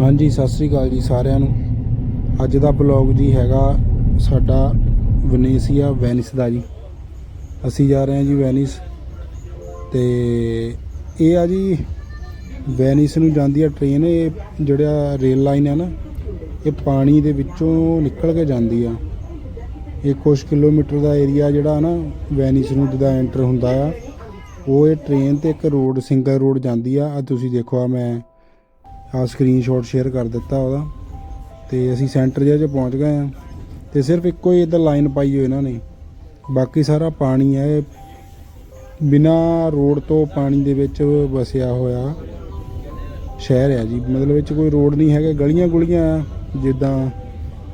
ਹਾਂਜੀ, ਸਤਿ ਸ੍ਰੀ ਅਕਾਲ ਜੀ ਸਾਰਿਆਂ ਨੂੰ। ਅੱਜ ਦਾ ਬਲੌਗ ਜੀ ਹੈਗਾ ਸਾਡਾ ਵੈਨੇਸੀਆ ਵੈਨਿਸ ਦਾ ਜੀ। ਅਸੀਂ ਜਾ ਰਹੇ ਹਾਂ ਜੀ ਵੈਨਿਸ। ਤੇ ਇਹ ਆ ਜੀ ਵੈਨਿਸ ਨੂੰ ਜਾਂਦੀ ਆ ਟ੍ਰੇਨ ਇਹ ਜਿਹੜਾ ਰੇਲ ਲਾਈਨ ਹੈ ਨਾ, ਇਹ ਪਾਣੀ ਦੇ ਵਿੱਚੋਂ ਨਿਕਲ ਕੇ ਜਾਂਦੀ ਆ। ਇਹ ਕੁਝ ਕਿਲੋਮੀਟਰ ਦਾ ਏਰੀਆ ਜਿਹੜਾ ਨਾ ਵੈਨਿਸ ਨੂੰ ਜਿੱਦਾਂ ਐਂਟਰ ਹੁੰਦਾ ਆ, ਉਹ ਇਹ ਟ੍ਰੇਨ ਤੇ ਇੱਕ ਰੋਡ ਸਿੰਗਲ ਰੋਡ ਜਾਂਦੀ ਆ। ਆ ਤੁਸੀਂ ਦੇਖੋ ਆ ਮੈਂ ਆ ਸਕਰੀਨਸ਼ਾਟ ਸ਼ੇਅਰ ਕਰ ਦਿੱਤਾ ਉਹਦਾ। ਤੇ ਅਸੀਂ ਸੈਂਟਰ ਜਿਹੇ 'ਚ ਪਹੁੰਚ ਗਏ ਆ ਤੇ ਸਿਰਫ ਇੱਕੋ ਹੀ ਇਧਰ ਲਾਈਨ ਪਾਈ ਹੋਈ ਇਹਨਾਂ ਨੇ। ਬਾਕੀ ਸਾਰਾ ਪਾਣੀ ਹੈ। ਇਹ ਬਿਨਾ ਰੋਡ ਤੋਂ ਪਾਣੀ ਦੇ ਵਿੱਚ ਵਸਿਆ ਹੋਇਆ ਸ਼ਹਿਰ ਹੈ ਜੀ। ਮਤਲਬ ਵਿੱਚ ਕੋਈ ਰੋਡ ਨਹੀਂ ਹੈਗਾ। ਗਲੀਆਂ ਗੁਲੀਆਂ ਜਿੱਦਾਂ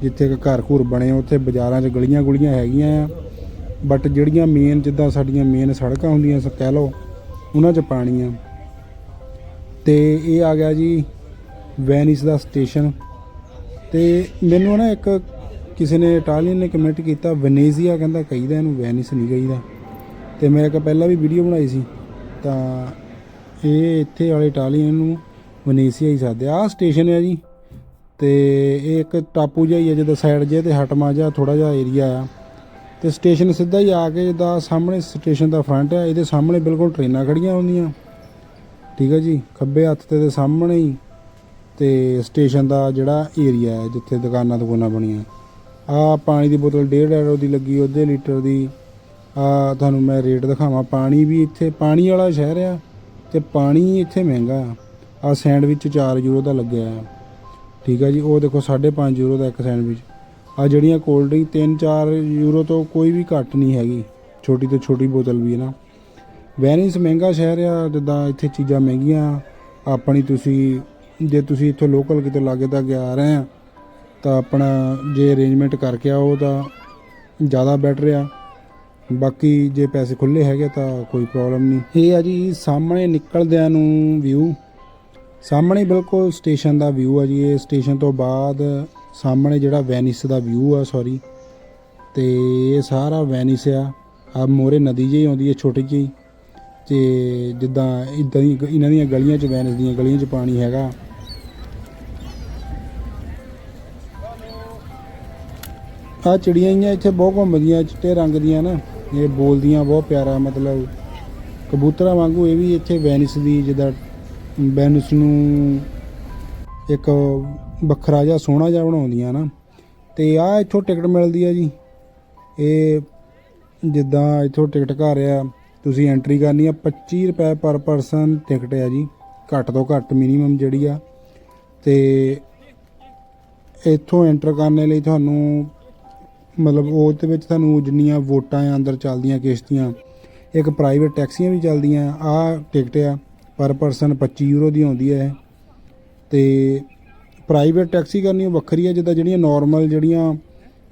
ਜਿੱਥੇ ਘਰ ਘੁਰ ਬਣੇ ਉੱਥੇ ਬਾਜ਼ਾਰਾਂ 'ਚ ਗਲੀਆਂ ਗੁਲੀਆਂ ਹੈਗੀਆਂ ਆ। ਬਟ ਜਿਹੜੀਆਂ ਮੇਨ ਜਿੱਦਾਂ ਸਾਡੀਆਂ ਮੇਨ ਸੜਕਾਂ ਹੁੰਦੀਆਂ ਸ ਕਹਿ ਲਓ, ਉਹਨਾਂ 'ਚ ਪਾਣੀ ਆ। ਤੇ ਇਹ ਆ ਗਿਆ ਜੀ ਵੈਨਿਸ ਦਾ ਸਟੇਸ਼ਨ। ਤੇ ਮੈਨੂੰ ਨਾ ਇੱਕ ਕਿਸੇ ਨੇ ਇਟਾਲੀਅਨ ਨੇ ਕਮੈਂਟ ਕੀਤਾ ਵੈਨੇਜ਼ੀਆ ਕਹਿੰਦਾ ਕਹੀਦਾ ਇਹਨੂੰ ਵੈਨਿਸ ਨਹੀਂ ਕਹੀਦਾ। ਤੇ ਮੈਂ ਇੱਕ ਪਹਿਲਾਂ ਵੀ ਵੀਡੀਓ ਬਣਾਈ ਸੀ। ਤਾਂ ਇਹ ਇੱਥੇ ਵਾਲੇ ਇਟਾਲੀਅਨ ਨੂੰ ਵੈਨੇਸੀਆ ਹੀ ਸਾਦੇ ਆ ਸਟੇਸ਼ਨ ਹੈ ਜੀ। ਤੇ ਇਹ ਇੱਕ ਟਾਪੂ ਜਿਹਾ ਹੀ ਹੈ ਜਿੱਦਾਂ ਸਾਈਡ ਜੇ ਤੇ ਹਟਮਾ ਜਿਹਾ ਥੋੜਾ ਜਿਹਾ ਏਰੀਆ ਆ। ਤੇ ਸਟੇਸ਼ਨ ਸਿੱਧਾ ਹੀ ਆ ਕੇ ਜਿੱਦਾਂ ਸਾਹਮਣੇ ਸਟੇਸ਼ਨ ਦਾ ਫਰੰਟ ਹੈ ਇਹਦੇ ਸਾਹਮਣੇ ਬਿਲਕੁਲ ਟ੍ਰੇਨਾਂ ਖੜੀਆਂ ਹੁੰਦੀਆਂ। ਠੀਕ ਹੈ ਜੀ। ਖੱਬੇ ਹੱਥ ਤੇ ਦੇ ਸਾਹਮਣੇ ਹੀ ਤੇ ਸਟੇਸ਼ਨ ਦਾ ਜਿਹੜਾ ਏਰੀਆ ਹੈ, ਜਿੱਥੇ ਦੁਕਾਨਾਂ ਦੁਕਾਨਾਂ ਬਣੀਆਂ। ਆ ਪਾਣੀ ਦੀ ਬੋਤਲ 1.5 ਐਰੋ ਦੀ ਲੱਗੀ ਉਹਦੇ ਲੀਟਰ ਦੀ। ਆ ਤੁਹਾਨੂੰ ਮੈਂ ਰੇਟ ਦਿਖਾਵਾਂ। ਪਾਣੀ ਵੀ ਇੱਥੇ, ਪਾਣੀ ਵਾਲਾ ਸ਼ਹਿਰ ਆ ਤੇ ਪਾਣੀ ਇੱਥੇ ਮਹਿੰਗਾ ਆ। ਸੈਂਡਵਿਚ 4 ਯੂਰੋ ਦਾ ਲੱਗਿਆ ਆ। ਠੀਕ ਆ ਜੀ, ਉਹ ਦੇਖੋ 5.5 ਯੂਰੋ ਦਾ ਇੱਕ ਸੈਂਡਵਿਚ। ਆ ਜਿਹੜੀਆਂ ਕੋਲਡ ਡਰਿੰਕ 3-4 ਯੂਰੋ ਤੋਂ ਕੋਈ ਵੀ ਘੱਟ ਨਹੀਂ ਹੈਗੀ। ਛੋਟੀ ਤੋਂ ਛੋਟੀ ਬੋਤਲ ਵੀ ਹੈ ਨਾ। ਵੈਨਿਸ ਮਹਿੰਗਾ ਸ਼ਹਿਰ ਆ, ਜਿੱਦਾਂ ਇੱਥੇ ਚੀਜ਼ਾਂ ਮਹਿੰਗੀਆਂ। ਆਪਣੀ ਤੁਸੀਂ ਜੇ ਤੁਸੀਂ ਇੱਥੋਂ ਲੋਕਲ ਕਿਤੇ ਲਾਗੇ ਤੱਕ ਆ ਰਹੇ ਆ, ਤਾਂ ਆਪਣਾ ਜੇ ਅਰੇਂਜਮੈਂਟ ਕਰਕੇ ਆਓ ਤਾਂ ਜ਼ਿਆਦਾ ਬੈਟਰ ਆ। ਬਾਕੀ ਜੇ ਪੈਸੇ ਖੁੱਲੇ ਹੈਗੇ ਤਾਂ ਕੋਈ ਪ੍ਰੋਬਲਮ ਨਹੀਂ। ਇਹ ਆ ਜੀ ਸਾਹਮਣੇ ਨਿਕਲਦਿਆਂ ਨੂੰ ਵਿਊ ਸਾਹਮਣੇ ਬਿਲਕੁਲ ਸਟੇਸ਼ਨ ਦਾ ਵਿਊ ਆ ਜੀ। ਇਹ ਸਟੇਸ਼ਨ ਤੋਂ ਬਾਅਦ ਸਾਹਮਣੇ ਜਿਹੜਾ ਵੈਨਿਸ ਦਾ ਵਿਊ ਆ ਸੌਰੀ ਤੇ ਇਹ ਸਾਰਾ ਵੈਨਿਸ ਆ। ਆ ਮੋਰੇ ਨਦੀ ਜਿਹੀ ਆਉਂਦੀ ਹੈ ਛੋਟੀ ਜਿਹੀ। ਤੇ ਜਿੱਦਾਂ ਇਦਾਂ ਹੀ ਇਹਨਾਂ ਦੀਆਂ ਗਲੀਆਂ 'ਚ ਵੈਨਿਸ ਦੀਆਂ ਗਲੀਆਂ 'ਚ ਪਾਣੀ ਹੈਗਾ। ਆ ਚਿੜੀਆਂ ਹੀ ਇੱਥੇ ਬਹੁਤ ਘੁੰਮਦੀਆਂ, ਚਿੱਟੇ ਰੰਗ ਦੀਆਂ ਨਾ। ਇਹ ਬੋਲਦੀਆਂ ਬਹੁਤ ਪਿਆਰਾ, ਮਤਲਬ ਕਬੂਤਰਾਂ ਵਾਂਗੂ, ਇਹ ਵੀ ਇੱਥੇ ਵੈਨਿਸ ਦੀ, ਜਿੱਦਾਂ ਵੈਨਿਸ ਨੂੰ ਇੱਕ ਵੱਖਰਾ ਜਿਹਾ ਸੋਹਣਾ ਜਿਹਾ ਬਣਾਉਂਦੀਆਂ ਨਾ। ਤੇ ਆ ਇੱਥੋਂ ਟਿਕਟ ਮਿਲਦੀ ਆ ਜੀ। ਇਹ ਜਿੱਦਾਂ ਇੱਥੋਂ ਟਿਕਟ ਘਰ ਆ, ਤੁਸੀਂ ਐਂਟਰੀ ਕਰਨੀ ਆ 25 ਰੁਪਏ ਪਰ ਪਰਸਨ ਟਿਕਟ ਆ ਜੀ। ਘੱਟ ਤੋਂ ਘੱਟ ਮਿਨੀਮਮ ਜਿਹੜੀ ਆ। ਤੇ ਇੱਥੋਂ ਐਂਟਰ ਕਰਨ ਲਈ ਤੁਹਾਨੂੰ ਮਤਲਬ ਉਹਦੇ ਵਿੱਚ ਤੁਹਾਨੂੰ ਜਿੰਨੀਆਂ ਵੋਟਾਂ ਆ ਅੰਦਰ ਚੱਲਦੀਆਂ ਕਿਸ਼ਤੀਆਂ, ਇੱਕ ਪ੍ਰਾਈਵੇਟ ਟੈਕਸੀਆਂ ਵੀ ਚੱਲਦੀਆਂ ਆ ਟਿਕਟ ਆ, ਪਰ ਪਰਸਨ 25 ਯੂਰੋ ਦੀ ਆਉਂਦੀ ਹੈ ਇਹ। ਤੇ ਪ੍ਰਾਈਵੇਟ ਟੈਕਸੀ ਕਰਨੀ ਉਹ ਵੱਖਰੀ ਹੈ ਜਿੱਦਾਂ ਜਿਹੜੀਆਂ ਨਾਰਮਲ ਜਿਹੜੀਆਂ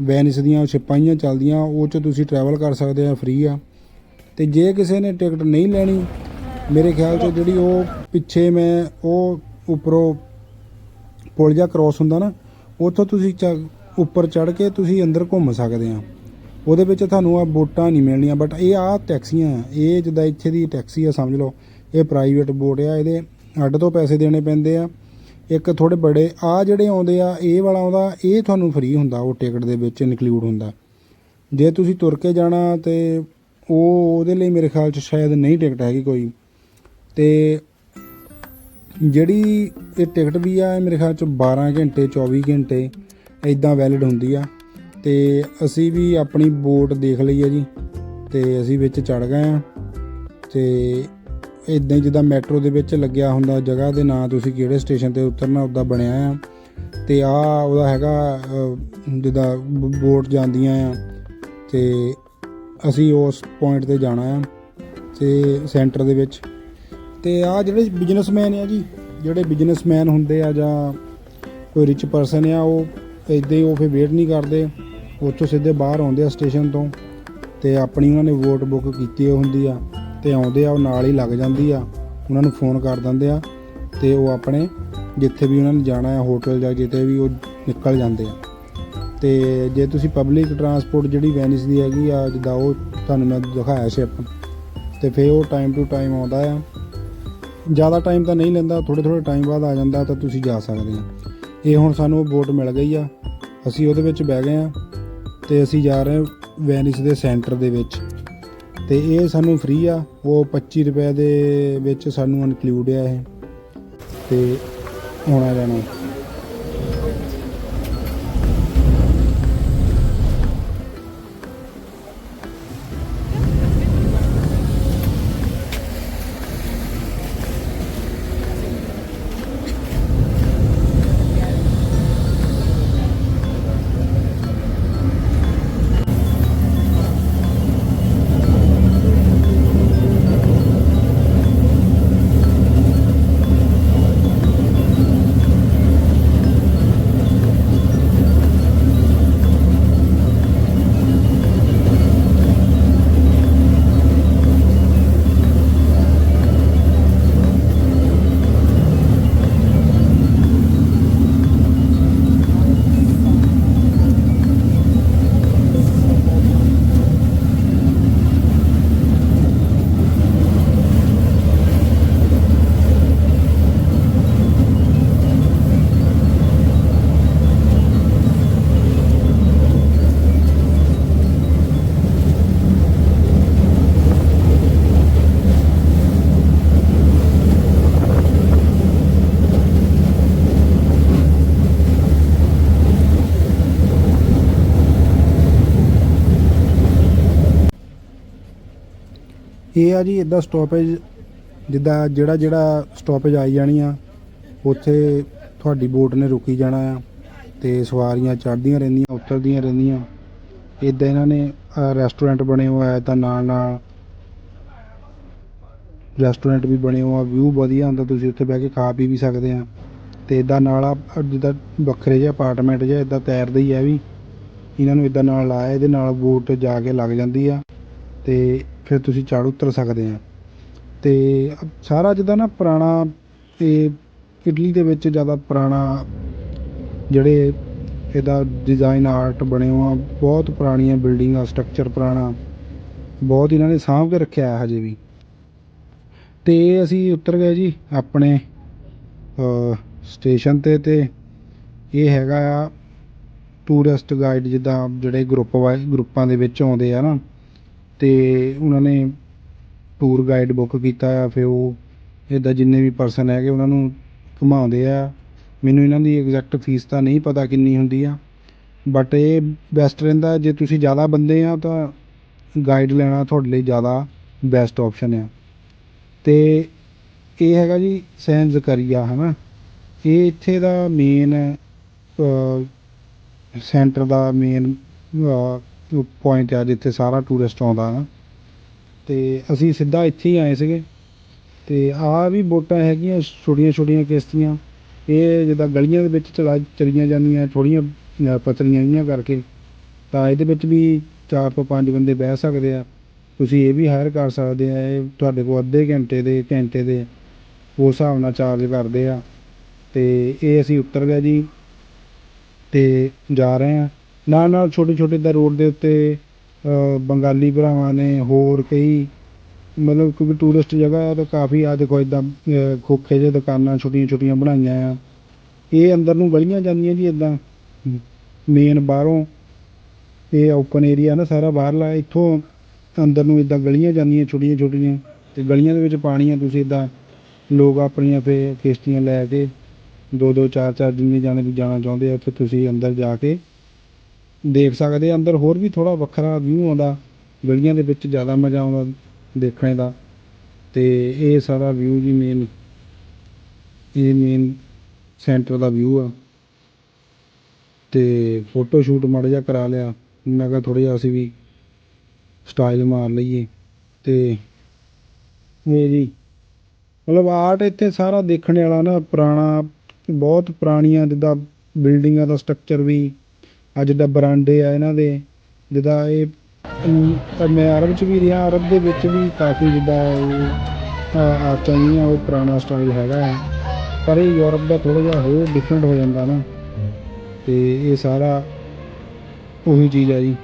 ਵੈਨਸ ਦੀਆਂ ਸਿਪਾਹੀਆਂ ਚੱਲਦੀਆਂ, ਉਹ 'ਚ ਤੁਸੀਂ ਟਰੈਵਲ ਕਰ ਸਕਦੇ ਆ ਫ੍ਰੀ ਆ। ਤੇ ਜੇ ਕਿਸੇ ਨੇ ਟਿਕਟ ਨਹੀਂ ਲੈਣੀ, ਮੇਰੇ ਖਿਆਲ 'ਚ ਜਿਹੜੀ ਉਹ ਪਿੱਛੇ ਮੈਂ ਉਹ ਉੱਪਰੋਂ ਪੁਲ ਜਿਹਾ ਕ੍ਰੋਸ ਹੁੰਦਾ ਨਾ, ਉੱਥੋਂ ਤੁਸੀਂ ਚ- ਉੱਪਰ ਚੜ ਕੇ ਤੁਸੀਂ ਅੰਦਰ ਘੁੰਮ ਸਕਦੇ ਆ। ਉਹਦੇ ਵਿੱਚ ਤੁਹਾਨੂੰ ਆ ਬੋਟਾਂ ਨਹੀਂ ਮਿਲਣੀਆਂ ਬਟ ਇਹ ਆ ਟੈਕਸੀਆਂ ਇਹ ਜਿੱਦਾਂ ਇੱਥੇ ਦੀ ਟੈਕਸੀ ਆ, ਸਮਝ ਲਓ। ਇਹ ਪ੍ਰਾਈਵੇਟ ਬੋਟ ਆ, ਇਹਦੇ ਅੱਡ ਤੋਂ ਪੈਸੇ ਦੇਣੇ ਪੈਂਦੇ ਆ। ਇੱਕ ਥੋੜੇ ਬੜੇ ਆ ਜਿਹੜੇ ਆਉਂਦੇ ਆ, ਇਹ ਵਾਲਾ ਆਉਂਦਾ, ਇਹ ਤੁਹਾਨੂੰ ਫ੍ਰੀ ਹੁੰਦਾ, ਉਹ ਟਿਕਟ ਦੇ ਵਿੱਚ ਇਨਕਲੂਡ ਹੁੰਦਾ। ਜੇ ਤੁਸੀਂ ਤੁਰ ਕੇ ਜਾਣਾ ਤੇ ਉਹ ਉਹਦੇ ਲਈ ਮੇਰੇ ਖਿਆਲ ਚ ਸ਼ਾਇਦ ਨਹੀਂ ਟਿਕਟ ਹੈਗੀ ਕੋਈ। ਤੇ ਜਿਹੜੀ ਇਹ ਟਿਕਟ ਵੀ ਆ, ਇਹ ਮੇਰੇ ਖਿਆਲ ਚ 12 ਘੰਟੇ 24 ਘੰਟੇ ਇਦਾਂ ਵੈਲਿਡ ਹੁੰਦੀ ਆ। ਤੇ ਅਸੀਂ ਵੀ ਆਪਣੀ ਬੋਟ ਦੇਖ ਲਈ ਆ ਜੀ। ਤੇ ਅਸੀਂ ਵਿੱਚ ਚੜ ਗਏ ਆ। ਤੇ ਇਦਾਂ ਹੀ ਜਿੱਦਾਂ ਮੈਟਰੋ ਦੇ ਵਿੱਚ ਲੱਗਿਆ ਹੁੰਦਾ ਜਗ੍ਹਾ ਦੇ ਨਾਂ ਤੁਸੀਂ ਕਿਹੜੇ ਸਟੇਸ਼ਨ ਤੇ ਉਤਰਨਾ ਉਦਾਂ ਬਣਿਆ ਆ। ਤੇ ਆ ਉਹਦਾ ਹੈਗਾ ਜਿੱਦਾਂ ਬੋਟ ਜਾਂਦੀਆਂ ਆ। ਤੇ ਅਸੀਂ ਉਸ ਪੁਆਇੰਟ ਤੇ ਜਾਣਾ ਆ, ਤੇ ਸੈਂਟਰ ਦੇ ਵਿੱਚ। ਤੇ ਆ ਜਿਹੜੇ ਬਿਜ਼ਨਸਮੈਨ ਆ ਜੀ, ਜਿਹੜੇ ਬਿਜ਼ਨਸਮੈਨ ਹੁੰਦੇ ਆ ਜਾਂ ਕੋਈ ਰਿਚ ਪਰਸਨ ਆ, ਉਹ ਇਦਾਂ ਹੀ ਉਹ ਫਿਰ ਵੇਟ ਨਹੀਂ ਕਰਦੇ। ਉੱਥੋਂ ਸਿੱਧੇ ਬਾਹਰ ਆਉਂਦੇ ਆ ਸਟੇਸ਼ਨ ਤੋਂ ਤੇ ਆਪਣੀ ਉਹਨਾਂ ਨੇ ਵੋਟ ਬੁੱਕ ਕੀਤੀ ਹੁੰਦੀ ਆ ਤੇ ਆਉਂਦੇ ਆ, ਉਹ ਨਾਲ ਹੀ ਲੱਗ ਜਾਂਦੀ ਆ। ਉਹਨਾਂ ਨੂੰ ਫੋਨ ਕਰ ਦਿੰਦੇ ਆ ਤੇ ਉਹ ਆਪਣੇ ਜਿੱਥੇ ਵੀ ਉਹਨਾਂ ਨੇ ਜਾਣਾ ਹੈ ਹੋਟਲ ਜਾਂ ਜਿੱਥੇ ਵੀ ਉਹ ਨਿਕਲ ਜਾਂਦੇ ਆ। ਤੇ ਜੇ ਤੁਸੀਂ ਪਬਲਿਕ ਟਰਾਂਸਪੋਰਟ ਜਿਹੜੀ ਵੈਨਿਸ ਦੀ ਹੈਗੀ ਆ, ਜਿੱਦਾਂ ਉਹ ਤੁਹਾਨੂੰ ਮੈਂ ਦਿਖਾਇਆ ਸੀ ਆਪਾਂ, ਤੇ ਫਿਰ ਉਹ ਟਾਈਮ ਟੂ ਟਾਈਮ ਆਉਂਦਾ ਆ। ਜ਼ਿਆਦਾ ਟਾਈਮ ਤਾਂ ਨਹੀਂ ਲੈਂਦਾ ਥੋੜੇ ਥੋੜੇ ਟਾਈਮ ਬਾਅਦ ਆ ਜਾਂਦਾ ਤਾਂ ਤੁਸੀਂ ਜਾ ਸਕਦੇ ਆ। ਇਹ ਹੁਣ ਸਾਨੂੰ ਉਹ ਬੋਟ ਮਿਲ ਗਈ ਆ। ਅਸੀਂ ਉਹਦੇ ਵਿੱਚ ਬਹਿ ਗਏ ਆ ਤੇ ਅਸੀਂ ਜਾ ਰਹੇ ਵੈਨਿਸ ਦੇ ਸੈਂਟਰ ਦੇ ਵਿੱਚ। ਤੇ ਇਹ ਸਾਨੂੰ ਫ੍ਰੀ ਆ। ਉਹ 25 ਰੁਪਏ ਦੇ ਵਿੱਚ ਸਾਨੂੰ ਇਨਕਲੂਡ ਆ ਇਹ। ਤੇ ਆਉਣਾ ਜਾਣਾ ਇਹ ਆ ਜੀ ਇਦਾਂ ਸਟਾਪੇਜ ਜਿੱਦਾਂ ਜਿਹੜਾ ਜਿਹੜਾ ਸਟਾਪੇਜ ਆਈ ਜਾਣੀ ਆ, ਉੱਥੇ ਤੁਹਾਡੀ ਬੋਟ ਨੇ ਰੁਕੀ ਜਾਣਾ ਆ ਤੇ ਸਵਾਰੀਆਂ ਚੜ੍ਹਦੀਆਂ ਰਹਿੰਦੀਆਂ, ਉਤਰਦੀਆਂ ਰਹਿੰਦੀਆਂ। ਇਦਾਂ ਇਹਨਾਂ ਨੇ ਰੈਸਟੋਰੈਂਟ ਬਣੇ ਹੋਏ ਆ ਤਾਂ ਨਾਲ ਨਾਲ ਰੈਸਟੋਰੈਂਟ ਵੀ ਬਣੇ ਹੋਏ ਆ ਵਿਊ ਵਧੀਆ ਹੁੰਦਾ, ਤੁਸੀਂ ਉੱਥੇ ਬਹਿ ਕੇ ਖਾ ਪੀ ਵੀ ਸਕਦੇ ਆ। ਤੇ ਇਦਾਂ ਨਾਲ ਆ, ਜਿੱਦਾਂ ਵੱਖਰੇ ਜਿਹੇ ਅਪਾਰਟਮੈਂਟ ਜਿਹੇ ਇਦਾਂ ਤੈਰਦੇ ਹੀ ਆ ਵੀ। ਇਹਨਾਂ ਨੂੰ ਇਦਾਂ ਨਾਲ ਲਾਇਆ, ਇਹਦੇ ਨਾਲ ਬੋਟ ਜਾ ਕੇ ਲੱਗ ਜਾਂਦੀ ਆ। ਤੇ ਫਿਰ ਤੁਸੀਂ ਚੜ੍ਹ ਉਤਰ ਸਕਦੇ ਆ। ਅਤੇ ਸਾਰਾ ਜਿੱਦਾਂ ਨਾ ਪੁਰਾਣਾ ਤੇ ਇਟਲੀ ਦੇ ਵਿੱਚ ਜ਼ਿਆਦਾ ਪੁਰਾਣਾ ਜਿਹੜੇ ਇਹਦਾ ਡਿਜ਼ਾਇਨ ਆਰਟ ਬਣੇ ਹੋਆ ਬਹੁਤ ਪੁਰਾਣੀਆਂ ਬਿਲਡਿੰਗਾਂ ਸਟਰਕਚਰ ਪੁਰਾਣਾ, ਬਹੁਤ ਇਹਨਾਂ ਨੇ ਸਾਂਭ ਕੇ ਰੱਖਿਆ ਹਜੇ ਵੀ। ਤੇ ਅਸੀਂ ਉਤਰ ਗਏ ਜੀ ਆਪਣੇ ਸਟੇਸ਼ਨ ਤੇ ਅਤੇ ਇਹ ਹੈਗਾ ਆ ਟੂਰਿਸਟ ਗਾਈਡ ਜਿੱਦਾਂ ਜਿਹੜੇ ਗਰੁੱਪ ਵਾਈ ਗਰੁੱਪਾਂ ਦੇ ਵਿੱਚ ਆਉਂਦੇ ਆ ਨਾ। ਅਤੇ ਉਹਨਾਂ ਨੇ ਟੂਰ ਗਾਈਡ ਬੁੱਕ ਕੀਤਾ ਆ, ਫਿਰ ਉਹ ਇੱਦਾਂ ਜਿੰਨੇ ਵੀ ਪਰਸਨ ਹੈਗੇ ਉਹਨਾਂ ਨੂੰ ਘੁਮਾਉਂਦੇ ਆ। ਮੈਨੂੰ ਇਹਨਾਂ ਦੀ ਐਗਜ਼ੈਕਟ ਫੀਸ ਤਾਂ ਨਹੀਂ ਪਤਾ ਕਿੰਨੀ ਹੁੰਦੀ ਆ ਬਟ ਇਹ ਬੈਸਟ ਰਹਿੰਦਾ ਜੇ ਤੁਸੀਂ ਜ਼ਿਆਦਾ ਬੰਦੇ ਆ ਤਾਂ ਗਾਈਡ ਲੈਣਾ ਤੁਹਾਡੇ ਲਈ ਜ਼ਿਆਦਾ ਬੈਸਟ ਆਪਸ਼ਨ ਆ। ਅਤੇ ਇਹ ਹੈਗਾ ਜੀ ਸੈਨ ਜ਼ਕਰੀਆ ਹੈ ਨਾ ਇਹ ਇੱਥੇ ਦਾ ਮੇਨ ਸੈਂਟਰ ਦਾ ਮੇਨ ਪੁਆਇੰਟ ਆ ਜਿੱਥੇ ਸਾਰਾ ਟੂਰਿਸਟ ਆਉਂਦਾ ਨਾ। ਅਤੇ ਅਸੀਂ ਸਿੱਧਾ ਇੱਥੇ ਹੀ ਆਏ ਸੀਗੇ। ਅਤੇ ਆਹ ਵੀ ਬੋਟਾਂ ਹੈਗੀਆਂ ਛੋਟੀਆਂ ਛੋਟੀਆਂ ਕਿਸ਼ਤੀਆਂ। ਇਹ ਜਿੱਦਾਂ ਗਲੀਆਂ ਦੇ ਵਿੱਚ ਚਲਾ ਚਲੀਆਂ ਜਾਂਦੀਆਂ, ਥੋੜ੍ਹੀਆਂ ਪਤਲੀਆਂ ਜਿਹੀਆਂ ਕਰਕੇ। ਤਾਂ ਇਹਦੇ ਵਿੱਚ ਵੀ ਚਾਰ ਤੋਂ ਪੰਜ ਬੰਦੇ ਬਹਿ ਸਕਦੇ ਆ। ਤੁਸੀਂ ਇਹ ਵੀ ਹਾਇਰ ਕਰ ਸਕਦੇ ਆ, ਇਹ ਤੁਹਾਡੇ ਕੋਲ ਅੱਧੇ ਘੰਟੇ ਦੇ ਘੰਟੇ ਦੇ ਉਸ ਹਿਸਾਬ ਨਾਲ ਚਾਰਜ ਕਰਦੇ ਆ। ਅਤੇ ਇਹ ਅਸੀਂ ਉਤਰ ਗਏ ਜੀ। ਅਤੇ ਜਾ ਰਹੇ ਹਾਂ ਨਾਲ ਨਾਲ ਛੋਟੇ ਛੋਟੇ ਦਾ ਰੋਡ ਦੇ ਉੱਤੇ ਬੰਗਾਲੀ ਭਰਾਵਾਂ ਨੇ ਹੋਰ ਕਈ, ਮਤਲਬ ਕਿਉਂਕਿ ਟੂਰਿਸਟ ਜਗ੍ਹਾ ਹੈ ਤਾਂ ਕਾਫੀ ਆ, ਦੇਖੋ ਇੱਦਾਂ ਖੋਖੇ ਜਿਹੇ ਦੁਕਾਨਾਂ ਛੋਟੀਆਂ ਛੋਟੀਆਂ ਬਣਾਈਆਂ ਆ। ਇਹ ਅੰਦਰ ਨੂੰ ਗਲੀਆਂ ਜਾਂਦੀਆਂ ਜੀ ਇੱਦਾਂ ਮੇਨ ਬਾਹਰੋਂ। ਇਹ ਓਪਨ ਏਰੀਆ ਨਾ ਸਾਰਾ ਬਾਹਰਲਾ, ਇੱਥੋਂ ਅੰਦਰ ਨੂੰ ਇੱਦਾਂ ਗਲੀਆਂ ਜਾਂਦੀਆਂ ਛੋਟੀਆਂ ਛੋਟੀਆਂ ਅਤੇ ਗਲੀਆਂ ਦੇ ਵਿੱਚ ਪਾਣੀ ਤੁਸੀਂ ਇੱਦਾਂ ਲੋਕ ਆਪਣੀਆਂ ਫੇ ਕਿਸ਼ਤੀਆਂ ਲੈ ਕੇ, ਦੋ ਦੋ ਚਾਰ ਚਾਰ ਜਿੰਨੇ ਜਾਣੇ ਜਾਣਾ ਚਾਹੁੰਦੇ ਆ, ਉੱਥੇ ਤੁਸੀਂ ਅੰਦਰ ਜਾ ਕੇ ਦੇਖ ਸਕਦੇ ਅੰਦਰ ਹੋਰ ਵੀ ਥੋੜ੍ਹਾ ਵੱਖਰਾ ਵਿਊ ਆਉਂਦਾ। ਗਲੀਆਂ ਦੇ ਵਿੱਚ ਜ਼ਿਆਦਾ ਮਜ਼ਾ ਆਉਂਦਾ ਦੇਖਣ ਦਾ। ਅਤੇ ਇਹ ਸਾਰਾ ਵਿਊ ਜੀ ਮੇਨ ਇਹ ਮੇਨ ਸੈਂਟਰ ਦਾ ਵਿਊ ਆ। ਅਤੇ ਫੋਟੋ ਸ਼ੂਟ ਮਾੜਾ ਜਿਹਾ ਕਰਾ ਲਿਆ। ਮੈਂ ਕਿਹਾ ਥੋੜ੍ਹਾ ਜਿਹਾ ਅਸੀਂ ਵੀ ਸਟਾਈਲ ਮਾਰ ਲਈਏ। ਅਤੇ ਇਹ ਜੀ, ਮਤਲਬ ਆਰਟ ਇੱਥੇ ਸਾਰਾ ਦੇਖਣ ਵਾਲਾ ਨਾ ਪੁਰਾਣਾ, ਬਹੁਤ ਪੁਰਾਣੀਆਂ ਜਿੱਦਾਂ ਬਿਲਡਿੰਗਾਂ ਦਾ ਸਟਰਕਚਰ ਵੀ ਆ ਜਿੱਦਾਂ ਬਰਾਂਡੇ ਆ ਇਹਨਾਂ ਦੇ, ਜਿੱਦਾਂ ਇਹ ਮੈਂ ਅਰਬ 'ਚ ਵੀ ਰਿਹਾ, ਅਰਬ ਦੇ ਵਿੱਚ ਵੀ ਕਾਫੀ ਜਿੱਦਾਂ ਉਹ ਆਰਟਾਂ ਜਿਹੀਆਂ ਉਹ ਪੁਰਾਣਾ ਸਟਾਈਲ ਹੈਗਾ ਹੈ ਪਰ ਇਹ ਯੂਰਪ ਦਾ ਥੋੜ੍ਹਾ ਜਿਹਾ ਹੋਰ ਡਿਫਰੈਂਟ ਹੋ ਜਾਂਦਾ ਨਾ। ਅਤੇ ਇਹ ਸਾਰਾ ਉਹੀ ਚੀਜ਼ ਆ ਜੀ।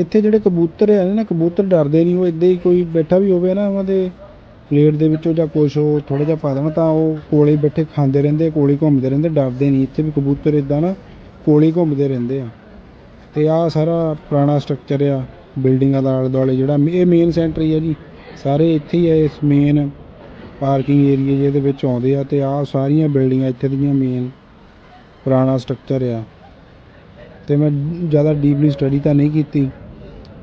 ਇੱਥੇ ਜਿਹੜੇ ਕਬੂਤਰ ਆ ਨਾ, ਕਬੂਤਰ ਡਰਦੇ ਨਹੀਂ, ਉਹ ਇੱਦਾਂ ਹੀ ਕੋਈ ਬੈਠਾ ਵੀ ਹੋਵੇ ਨਾ ਉਹਨਾਂ ਦੇ ਪਲੇਟ ਦੇ ਵਿੱਚੋਂ ਜਾਂ ਕੁਛ, ਉਹ ਥੋੜ੍ਹਾ ਜਿਹਾ ਪਾ ਦੇਣਾ ਤਾਂ ਉਹ ਕੋਲੇ ਬੈਠੇ ਖਾਂਦੇ ਰਹਿੰਦੇ, ਕੋਲ ਹੀ ਘੁੰਮਦੇ ਰਹਿੰਦੇ, ਡਰਦੇ ਨਹੀਂ। ਇੱਥੇ ਵੀ ਕਬੂਤਰ ਇੱਦਾਂ ਨਾ, ਕੋਲ ਹੀ ਘੁੰਮਦੇ ਰਹਿੰਦੇ ਆ। ਅਤੇ ਆਹ ਸਾਰਾ ਪੁਰਾਣਾ ਸਟਰਕਚਰ ਆ ਬਿਲਡਿੰਗਾਂ ਦਾ ਆਲੇ ਦੁਆਲੇ ਜਿਹੜਾ, ਇਹ ਮੇਨ ਸੈਂਟਰ ਹੀ ਆ ਜੀ। ਸਾਰੇ ਇੱਥੇ ਹੀ ਆ ਇਸ ਮੇਨ ਪਾਰਕਿੰਗ ਏਰੀਏ ਜਿਹਦੇ ਵਿੱਚ ਆਉਂਦੇ ਆ ਅਤੇ ਆਹ ਸਾਰੀਆਂ ਬਿਲਡਿੰਗਾਂ ਇੱਥੇ ਦੀਆਂ ਮੇਨ ਪੁਰਾਣਾ ਸਟਰਕਚਰ ਆ। ਅਤੇ ਮੈਂ ਜ਼ਿਆਦਾ ਡੀਪਲੀ ਸਟੱਡੀ ਤਾਂ ਨਹੀਂ ਕੀਤੀ।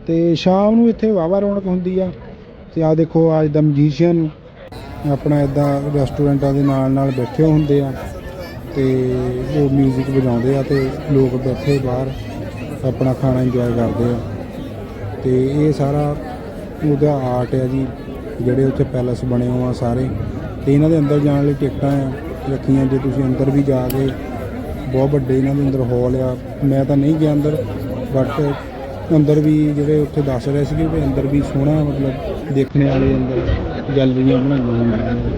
ਅਤੇ ਸ਼ਾਮ ਨੂੰ ਇੱਥੇ ਵਾਵਾ ਰੌਣਕ ਹੁੰਦੀ ਆ। ਅਤੇ ਆ ਦੇਖੋ ਅੱਜ ਦਾ ਮਜੀਸ਼ੀਅਨ ਆਪਣਾ ਇਦਾਂ ਰੈਸਟੋਰੈਂਟਾਂ ਦੇ ਨਾਲ ਨਾਲ ਬੈਠੇ ਹੁੰਦੇ ਆ ਤੇ ਉਹ 뮤직 ਵਜਾਉਂਦੇ ਆ ਤੇ ਲੋਕ ਬੈਠੇ ਬਾਹਰ ਆਪਣਾ ਖਾਣਾ ਇੰਜੋਏ ਕਰਦੇ ਆ। ਤੇ ਇਹ ਸਾਰਾ ਉਹਦਾ ਆਰਟ ਹੈ ਜੀ, ਜਿਹੜੇ ਉੱਥੇ ਪੈਲਸ ਬਣੇ ਹੋਏ ਆ ਸਾਰੇ। ਤੇ ਇਹਨਾਂ ਦੇ ਅੰਦਰ ਜਾਣ ਲਈ ਟਿਕਟਾਂ ਆ ਰੱਖੀਆਂ, ਜੇ ਤੁਸੀਂ ਅੰਦਰ ਵੀ ਜਾ ਕੇ ਬਹੁਤ ਵੱਡੇ ਇਹਨਾਂ ਦੇ ਅੰਦਰ ਹਾਲ ਆ। ਮੈਂ ਤਾਂ ਨਹੀਂ ਗਿਆ ਅੰਦਰ ਬਟ ਅੰਦਰ ਵੀ ਜਿਹੜੇ ਉੱਥੇ ਦੱਸ ਰਹੇ ਸੀਗੇ ਵੀ ਅੰਦਰ ਵੀ ਸੋਹਣਾ ਮਤਲਬ ਦੇਖਣ ਵਾਲੇ ਅੰਦਰ ਗੈਲਰੀਆਂ ਬਣਾਈਆਂ ਹੋਈਆਂ ਨੇ।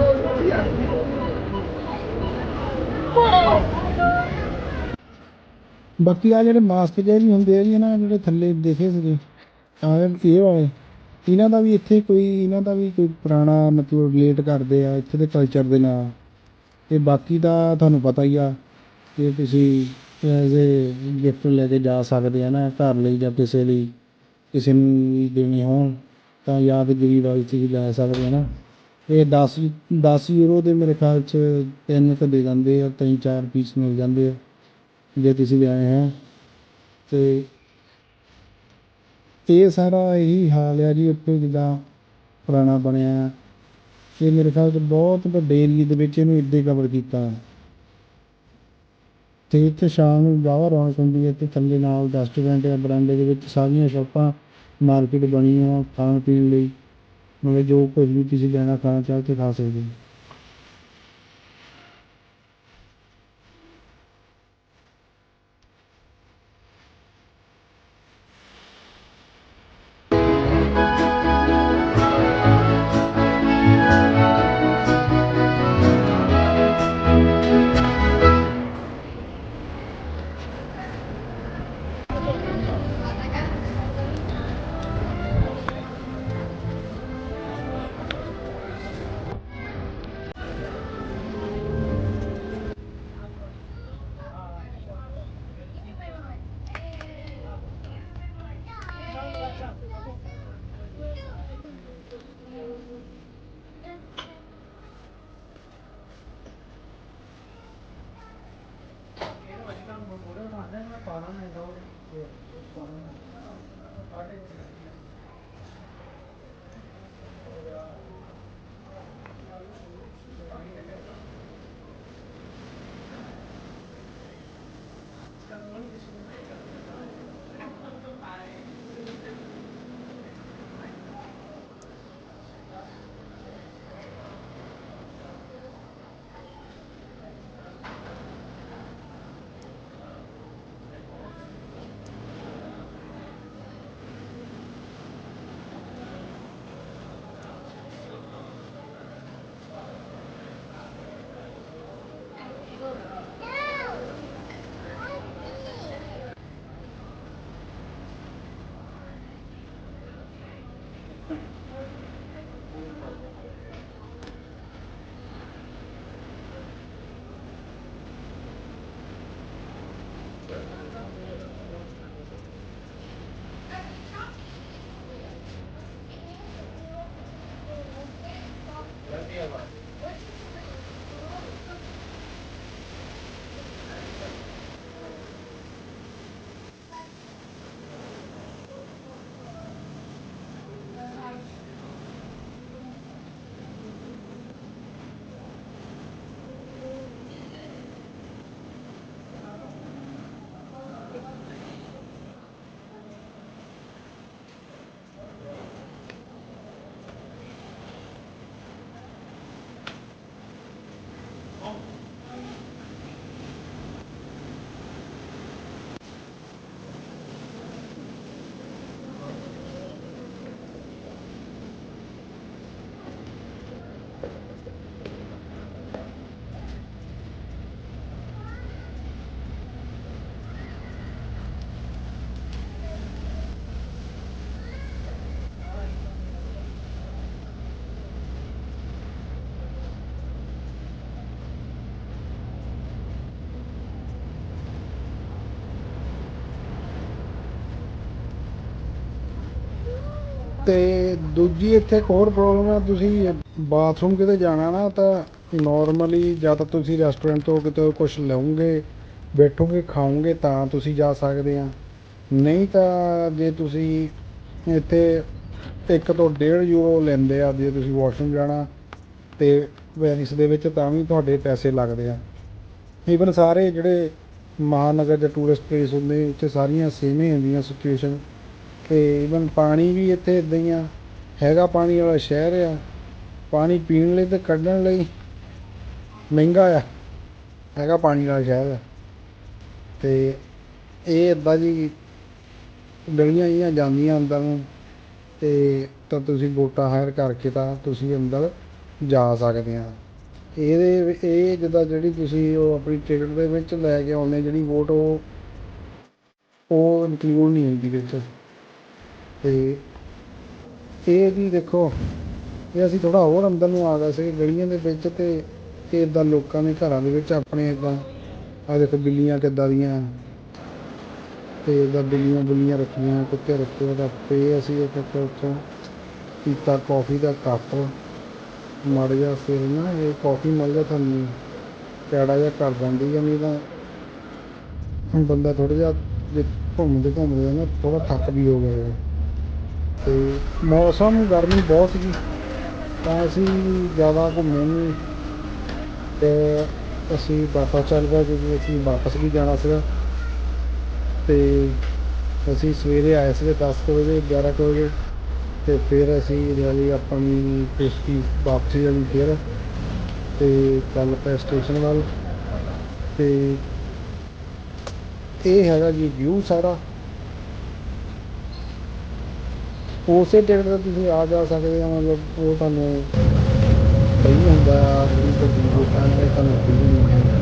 ਬਾਕੀ ਆਹ ਜਿਹੜੇ ਮਾਸਕ ਜਿਹੇ ਵੀ ਹੁੰਦੇ ਆ ਜੀ, ਇਹਨਾਂ ਜਿਹੜੇ ਥੱਲੇ ਦੇਖੇ ਸੀਗੇ ਆ ਇਹ ਵਾਲੇ, ਇਹਨਾਂ ਦਾ ਵੀ ਇੱਥੇ ਕੋਈ, ਇਹਨਾਂ ਦਾ ਵੀ ਕੋਈ ਪੁਰਾਣਾ ਮਤਲਬ ਰਿਲੇਟ ਕਰਦੇ ਆ ਇੱਥੇ ਦੇ ਕਲਚਰ ਦੇ ਨਾਲ। ਅਤੇ ਬਾਕੀ ਦਾ ਤੁਹਾਨੂੰ ਪਤਾ ਹੀ ਆ ਕਿ ਤੁਸੀਂ ਐਜ਼ ਏ ਗਿਫਟ ਲੈ ਕੇ ਜਾ ਸਕਦੇ ਆ ਨਾ, ਘਰ ਲਈ ਜਾਂ ਕਿਸੇ ਲਈ, ਕਿਸੇ ਨੂੰ ਵੀ ਦੇਣੀ ਹੋਣ, ਤਾਂ ਯਾਦਗਿਰੀ ਵਾਲੀ ਚੀਜ਼ ਲੈ ਸਕਦੇ ਆ ਨਾ। ਇਹ ਦਸ ਦਸ ਯੂਰੋ ਦੇ ਮੇਰੇ ਖਿਆਲ ਚ ਤਿੰਨ ਕੁ ਦੇ ਜਾਂਦੇ ਆ, ਤਿੰਨ ਚਾਰ ਪੀਸ ਮਿਲ ਜਾਂਦੇ ਆ। ਜੇ ਤੁਸੀਂ ਲਿਆਏ ਹੈ। ਤੇ ਇਹ ਸਾਰਾ ਇਹੀ ਹਾਲ ਆ ਜੀ ਉੱਥੇ ਜਿੱਦਾਂ ਪੁਰਾਣਾ ਬਣਿਆ ਹੈ। ਇਹ ਮੇਰੇ ਖਿਆਲ 'ਚ ਬਹੁਤ ਵੱਡੇ ਏਰੀਏ ਦੇ ਵਿੱਚ ਇਹਨੂੰ ਇੱਦਾਂ ਹੀ ਕਵਰ ਕੀਤਾ ਤੇ ਇੱਥੇ ਸ਼ਾਮ ਨੂੰ ਵਾਹਵਾ ਰੌਣਕ ਹੁੰਦੀ ਹੈ ਤੇ ਥੱਲੇ ਨਾਲ ਰੈਸਟੋਰੈਂਟ ਹੈ ਬਰਾਂਡੇ ਦੇ ਵਿੱਚ ਸਾਰੀਆਂ ਸ਼ੋਪਾਂ ਮਾਰਕੀਟ ਬਣੀ ਆ ਖਾਣ ਪੀਣ ਲਈ। ਮਤਲਬ ਜੋ ਕੁਝ ਵੀ ਤੁਸੀਂ ਲੈਣਾ ਖਾਣਾ ਚਾਹੋ ਤੇ ਖਾ ਸਕਦੇ Nói! ਅਤੇ ਦੂਜੀ ਇੱਥੇ ਇੱਕ ਹੋਰ ਪ੍ਰੋਬਲਮ ਹੈ ਤੁਸੀਂ ਬਾਥਰੂਮ ਕਿਤੇ ਜਾਣਾ ਨਾ, ਤਾਂ ਨੋਰਮਲੀ ਜਾਂ ਤਾਂ ਤੁਸੀਂ ਰੈਸਟੋਰੈਂਟ ਤੋਂ ਕਿਤੇ ਕੁਛ ਲਉਂਗੇ ਬੈਠੋਗੇ, ਖਾਓਗੇ, ਤਾਂ ਤੁਸੀਂ ਜਾ ਸਕਦੇ ਹਾਂ ਨਹੀਂ ਤਾਂ ਜੇ ਤੁਸੀਂ ਇੱਥੇ ਇੱਕ ਤੋਂ ਡੇਢ ਯੂਰੋ ਲੈਂਦੇ ਆ, ਜੇ ਤੁਸੀਂ ਵਾਸ਼ਰੂਮ ਜਾਣਾ, ਤੇ ਵੈਨਿਸ ਦੇ ਵਿੱਚ ਤਾਂ ਵੀ ਤੁਹਾਡੇ ਪੈਸੇ ਲੱਗਦੇ ਆ। ਈਵਨ ਸਾਰੇ ਜਿਹੜੇ ਮਹਾਨਗਰ ਦੇ ਟੂਰਿਸਟ ਪਲੇਸ ਹੁੰਦੇ, ਇੱਥੇ ਸਾਰੀਆਂ ਸੇਮ ਹੀ ਹੁੰਦੀਆਂ ਸਿਚੁਏਸ਼ਨ ਅਤੇ ਈਵਨ ਪਾਣੀ ਵੀ ਇੱਥੇ ਇੱਦਾਂ ਹੀ ਆ। ਹੈਗਾ ਪਾਣੀ ਵਾਲਾ ਸ਼ਹਿਰ ਆ। ਪਾਣੀ ਪੀਣ ਲਈ ਅਤੇ ਕੱਢਣ ਲਈ ਮਹਿੰਗਾ ਆ। ਹੈਗਾ ਪਾਣੀ ਵਾਲਾ ਸ਼ਹਿਰ ਆ। ਤੇ ਇਹ ਇੱਦਾਂ ਜੀ ਗਲੀਆਂ ਜਿਹੀਆਂ ਜਾਂਦੀਆਂ ਅੰਦਰ ਨੂੰ ਅਤੇ ਤਾਂ ਤੁਸੀਂ ਬੋਟਾਂ ਹਾਇਰ ਕਰਕੇ ਤਾਂ ਤੁਸੀਂ ਅੰਦਰ ਜਾ ਸਕਦੇ ਹਾਂ ਇਹਦੇ ਇਹ ਜਿੱਦਾਂ ਜਿਹੜੀ ਤੁਸੀਂ ਉਹ ਆਪਣੀ ਟਿਕਟ ਦੇ ਵਿੱਚ ਲੈ ਕੇ ਆਉਂਦੇ ਜਿਹੜੀ ਵੋਟ ਉਹ ਉਹ ਇਨਕਲੂਡ ਨਹੀਂ ਹੁੰਦੀ ਵਿੱਚ। ਤੇ ਇਹ ਜੀ ਦੇਖੋ, ਇਹ ਅਸੀਂ ਥੋੜ੍ਹਾ ਹੋਰ ਅੰਦਰ ਨੂੰ ਆ ਗਏ ਸੀ ਗਲੀਆਂ ਦੇ ਵਿੱਚ ਅਤੇ ਇੱਦਾਂ ਲੋਕਾਂ ਦੇ ਘਰਾਂ ਦੇ ਵਿੱਚ ਆਪਣੇ ਇੱਦਾਂ ਆ ਦੇਖੋ ਬਿੱਲੀਆਂ ਕਿੱਦਾਂ ਦੀਆਂ। ਅਤੇ ਇੱਦਾਂ ਬਿੱਲੀਆਂ ਬੁੱਲੀਆਂ ਰੱਖੀਆਂ, ਕੁੱਤੇ ਰੱਖੇ ਉਹਦਾ ਪੇ ਅਸੀਂ ਇੱਕ ਇੱਕ ਉੱਥੋਂ ਪੀਤਾ ਕੌਫੀ ਦਾ ਕੱਪ ਮੜ ਜਾ ਫਿਰ ਨਾ ਇਹ ਕੌਫੀ ਮਿਲ ਜਾ ਤੁਹਾਨੂੰ ਕੈੜਾ ਜਿਹਾ ਕਰ ਦਿੰਦੀ ਆ ਨਹੀਂ ਤਾਂ ਬੰਦਾ ਥੋੜ੍ਹਾ ਜਿਹਾ ਜੇ ਘੁੰਮਦੇ ਘੁੰਮਦੇ ਨਾ, ਥੋੜ੍ਹਾ ਥੱਕ ਵੀ ਹੋ ਗਿਆ ਤੇ ਮੌਸਮ ਗਰਮੀ ਬਹੁਤ ਸੀਗੀ ਤਾਂ ਅਸੀਂ ਜ਼ਿਆਦਾ ਘੁੰਮੇ ਨਹੀਂ ਤੇ ਅਸੀਂ ਵਾਪਸ ਚੱਲ ਗਏ, ਕਿਉਂਕਿ ਅਸੀਂ ਵਾਪਸ ਵੀ ਜਾਣਾ ਸੀਗਾ। ਤੇ ਅਸੀਂ ਸਵੇਰੇ ਆਏ ਸੀਗੇ ਦਸ ਕੁ ਵਜੇ 11 ਕੁ ਵਜੇ। ਅਤੇ ਫਿਰ ਅਸੀਂ ਰੈਲੀ ਆਪਣੀ ਕਿਸ਼ਤੀ ਵਾਪਸੀ ਵਾਲੀ ਫਿਰ। ਅਤੇ ਚੱਲ ਪਏ ਸਟੇਸ਼ਨ ਵੱਲ। ਅਤੇ ਇਹ ਹੈਗਾ ਜੀ ਵਿਊ ਸਾਰਾ। ਉਸੇ ਟਿਕਟ ਤੇ ਤੁਸੀਂ ਆ ਜਾ ਸਕਦੇ ਆ ਮਤਲਬ ਉਹ ਤੁਹਾਨੂੰ ਫ੍ਰੀ ਹੁੰਦਾ ਆ ਜਿਹੜੀ ਗੱਡੀ ਬੁੱਕਾਂ ਨੇ ਤੁਹਾਨੂੰ ਫ੍ਰੀ ਨਹੀਂ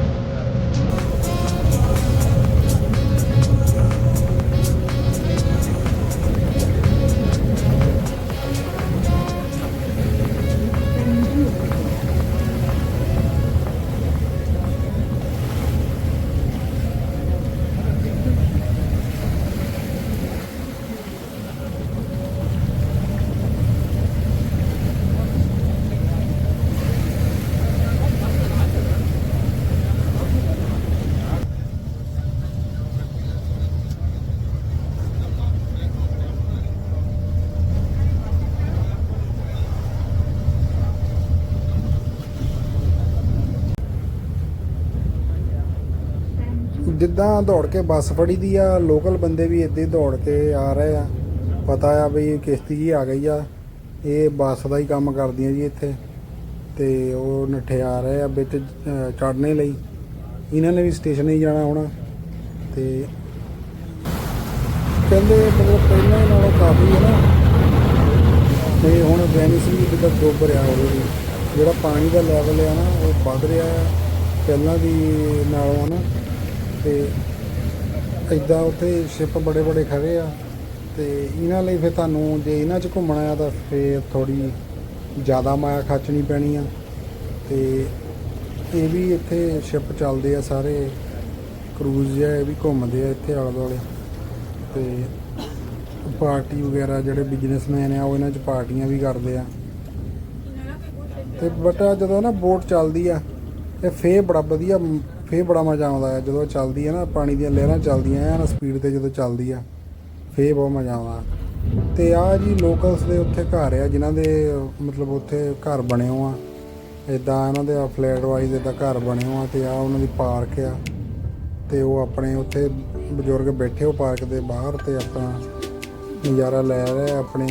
ਜਿੱਦਾਂ ਦੌੜ ਕੇ ਬੱਸ ਫੜੀ ਦੀ ਆ? ਲੋਕਲ ਬੰਦੇ ਵੀ ਇੱਦਾਂ ਹੀ ਦੌੜ ਕੇ ਆ ਰਹੇ ਆ। ਪਤਾ ਆ ਵੀ ਕਿਸ਼ਤੀ ਜੀ ਆ ਗਈ ਆ। ਇਹ ਬੱਸ ਦਾ ਹੀ ਕੰਮ ਕਰਦੀਆਂ ਜੀ ਇੱਥੇ। ਤੇ ਉਹ ਨੱਠੇ ਆ ਰਹੇ ਆ ਵਿੱਚ ਚੜਨੇ ਲਈ। ਇਹਨਾਂ ਨੇ ਵੀ ਸਟੇਸ਼ਨ ਹੀ ਜਾਣਾ ਹੋਣਾ। ਤੇ ਕਹਿੰਦੇ ਮਤਲਬ ਪਹਿਲਾਂ ਨਾਲੋਂ ਕਾਫੀ ਹੈ ਨਾ। ਤੇ ਹੁਣ ਵੈਨਿਸ ਵੀ ਜਿੱਦਾਂ ਡੁੱਬ ਰਿਹਾ ਹੋਵੇ ਜਿਹੜਾ ਪਾਣੀ ਦਾ ਲੈਵਲ ਆ ਨਾ, ਉਹ ਵੱਧ ਰਿਹਾ ਆ। ਪਹਿਲਾਂ ਦੀ ਨਾਲੋਂ ਨਾ। ਤੇ ਇਦਾਂ ਉੱਥੇ ਸ਼ਿਪ ਬੜੇ ਬੜੇ ਖੜੇ ਆ ਤੇ ਇਹਨਾਂ ਲਈ ਫਿਰ ਤੁਹਾਨੂੰ ਜੇ ਇਹਨਾਂ 'ਚ ਘੁੰਮਣਾ ਆ ਤਾਂ ਫਿਰ ਥੋੜੀ ਜ਼ਿਆਦਾ ਮਾਇਆ ਖਰਚਣੀ ਪੈਣੀ ਆ ਤੇ ਇਹ ਵੀ ਇੱਥੇ ਸ਼ਿਪ ਚੱਲਦੇ ਆ ਸਾਰੇ ਕਰੂਜ਼ ਆ ਇਹ ਵੀ ਘੁੰਮਦੇ ਆ ਇੱਥੇ ਆਲੇ ਦੁਆਲੇ ਤੇ ਪਾਰਟੀ ਵਗੈਰਾ ਜਿਹੜੇ ਬਿਜ਼ਨਸਮੈਨ ਆ ਉਹ ਇਹਨਾਂ 'ਚ ਪਾਰਟੀਆਂ ਵੀ ਕਰਦੇ ਆ। ਤੇ ਬਟ ਜਦੋਂ ਨਾ ਬੋਟ ਚੱਲਦੀ ਆ, ਇਹ ਫੇ ਬੜਾ ਵਧੀਆ ਫੇ ਬੜਾ ਮਜ਼ਾ ਆਉਂਦਾ ਆ ਜਦੋਂ ਚੱਲਦੀ ਆ ਨਾ, ਪਾਣੀ ਦੀਆਂ ਲਹਿਰਾਂ ਚੱਲਦੀਆਂ ਆ ਨਾ ਸਪੀਡ ਤੇ ਜਦੋਂ ਚੱਲਦੀ ਆ ਫੇ ਬਹੁਤ ਮਜ਼ਾ ਆਉਂਦਾ। ਤੇ ਆ ਜੀ ਲੋਕਲਸ ਦੇ ਉੱਥੇ ਘਰ ਆ, ਜਿਨ੍ਹਾਂ ਦੇ ਮਤਲਬ ਉੱਥੇ ਘਰ ਬਣੇ ਹੋ ਆ। ਇਦਾਂ ਇਹਨਾਂ ਦੇ ਫਲੈਟ ਵਾਈਜ਼ ਇਦਾਂ ਘਰ ਬਣੇ ਹੋ ਆ ਤੇ ਆ ਉਹਨਾਂ ਦੀ ਪਾਰਕ ਆ। ਤੇ ਉਹ ਆਪਣੇ ਉੱਥੇ ਬਜ਼ੁਰਗ ਬੈਠੇ ਹੋ ਪਾਰਕ ਦੇ ਬਾਹਰ ਤੇ ਆਪਣਾ ਨਜ਼ਾਰਾ ਲੈ ਰਹੇ ਆਪਣੇ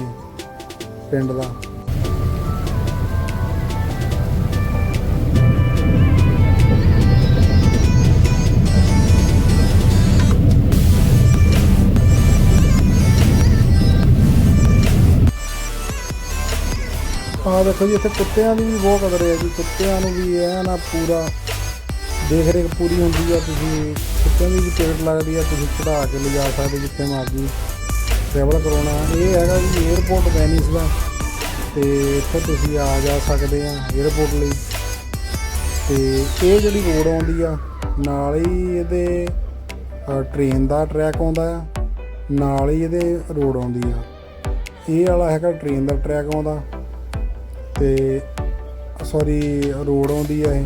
ਪਿੰਡ ਦਾ। ਆਹ ਦੇਖੋ ਜੀ, ਇੱਥੇ ਕੁੱਤਿਆਂ ਦੀ ਵੀ ਬਹੁਤ ਕਦਰ ਹੈ ਜੀ। ਕੁੱਤਿਆਂ ਨੂੰ ਵੀ ਇਹ ਨਾ ਪੂਰਾ ਦੇਖ ਰੇਖ ਪੂਰੀ ਹੁੰਦੀ ਆ, ਤੁਸੀਂ ਕੁੱਤਿਆਂ ਦੀ ਵੀ ਟੇਟ ਲੱਗਦੀ ਆ, ਤੁਸੀਂ ਚੜਾ ਕੇ ਲਿਜਾ ਸਕਦੇ ਜਿੱਥੇ ਮਰਜ਼ੀ। ਟਰੈਵਲ ਕਰਾਉਣਾ, ਇਹ ਹੈਗਾ ਜੀ 에어ਪੋਰਟ ਵੈਨਿਸ ਦਾ ਤੇ ਇੱਥੇ ਤੁਸੀਂ ਆ ਜਾ ਸਕਦੇ ਆ 에어ਪੋਰਟ ਲਈ। ਤੇ ਇਹ ਜਿਹੜੀ ਰੋਡ ਆਉਂਦੀ ਆ, ਨਾਲ ਹੀ ਇਹਦੇ ਟ੍ਰੇਨ ਦਾ ਟਰੈਕ ਆਉਂਦਾ ਆ, ਨਾਲ ਹੀ ਇਹਦੇ ਰੋਡ ਆਉਂਦੀ ਆ। ਇਹ ਵਾਲਾ ਹੈਗਾ ਟ੍ਰੇਨ ਦਾ ਟਰੈਕ ਆਉਂਦਾ। ਤੇ ਸੌਰੀ ਰੋਡ ਆਉਂਦੀ ਹੈ ਇਹ।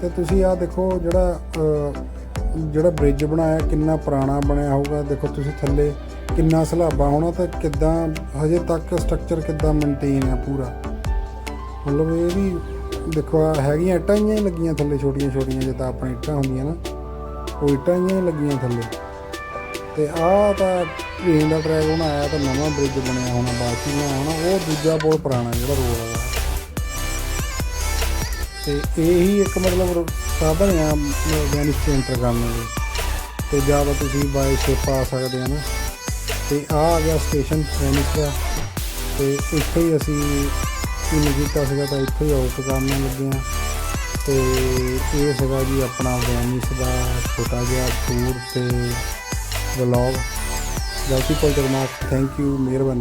ਤੇ ਤੁਸੀਂ ਆਹ ਦੇਖੋ ਜਿਹੜਾ ਜਿਹੜਾ ਬ੍ਰਿਜ ਬਣਾਇਆ, ਕਿੰਨਾ ਪੁਰਾਣਾ ਬਣਿਆ ਹੋਊਗਾ। ਦੇਖੋ ਤੁਸੀਂ ਥੱਲੇ ਕਿੰਨਾ ਸਲਾਬਾ ਹੋਣਾ ਤੇ ਕਿੱਦਾਂ, ਹਜੇ ਤੱਕ ਸਟਰਕਚਰ ਕਿੱਦਾਂ ਮੇਨਟੇਨ ਆ ਪੂਰਾ। ਮਤਲਬ ਇਹ ਵੀ ਦੇਖੋ, ਆਹ ਹੈਗੀਆਂ ਇੱਟਾਂ ਹੀ ਲੱਗੀਆਂ ਥੱਲੇ, ਛੋਟੀਆਂ ਛੋਟੀਆਂ, ਜਿੱਦਾਂ ਆਪਣੇ ਇੱਟਾਂ ਹੁੰਦੀਆਂ ਨਾ। ਉਹ ਇੱਟਾਂ ਹੀ ਲੱਗੀਆਂ ਥੱਲੇ। ਤੇ ਆਹ ਤਾਂ ਟ੍ਰੇਨ ਦਾ ਟਰੈਕ ਬਣਾਇਆ ਤਾਂ ਨਵਾਂ ਬ੍ਰਿਜ ਬਣਿਆ ਹੋਣਾ, ਬਾਕੀ ਬਣਾਇਆ ਹੋਣਾ, ਉਹ ਦੂਜਾ ਬਹੁਤ ਪੁਰਾਣਾ ਜਿਹੜਾ ਰੋਡ ਆ। ਤੇ ਇਹੀ ਇੱਕ ਮਤਲਬ ਸਾਧਨ ਆ ਵੈਨਿਸ ਤੋਂ ਐਂਟਰ ਕਰਨ ਦੇ ਤੇ ਜਾਂ ਤਾਂ ਤੁਸੀਂ ਬਾਈ ਸ਼ਿਪ ਆ ਸਕਦੇ ਆ ਨਾ। ਤੇ ਆ ਆ ਗਿਆ ਸਟੇਸ਼ਨ ਵੈਨਿਸ ਦਾ ਤੇ ਇੱਥੇ ਹੀ ਅਸੀਂ ਇਨ ਕੀਤਾ ਸੀਗਾ ਤਾਂ ਇੱਥੇ ਹੀ ਆਊਟ ਕਰਨ ਲੱਗੇ ਆ। ਤੇ ਇਹ ਸੀਗਾ ਜੀ ਆਪਣਾ ਵੈਨਿਸ ਦਾ ਛੋਟਾ ਜਿਹਾ ਟੂਰ ਤੇ ਵਲੌਗ ਜਲਦੀ ਕੋਲ ਜਰਮਾ ਥੈਂਕ ਯੂ ਮਿਹਰਬਾਨੀ।